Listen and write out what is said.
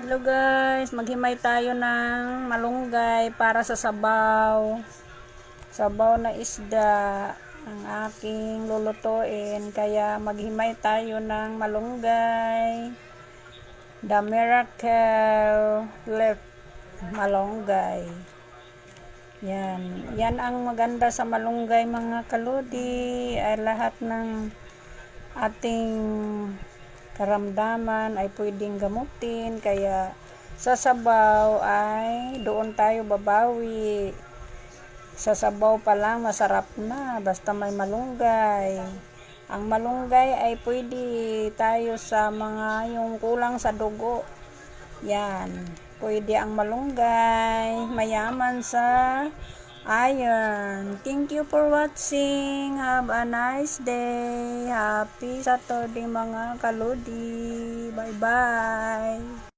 Hello guys, maghimay tayo ng malunggay para sa sabaw. Sabaw na isda ang aking lulutuin. Kaya maghimay tayo ng malunggay. The miracle left malunggay. Yan. Yan ang maganda sa malunggay mga kaludi. Ay lahat ng ating karamdaman ay pwedeng gamutin kaya sa sabaw ay doon tayo babawi. Sa sabaw pa lang masarap na basta may malunggay. Ang malunggay ay pwede tayo sa mga yung kulang sa dugo. Yan pwede ang malunggay mayaman sa iron thank you for watching. Have a nice day. Happy Saturday mga kalodi. Bye bye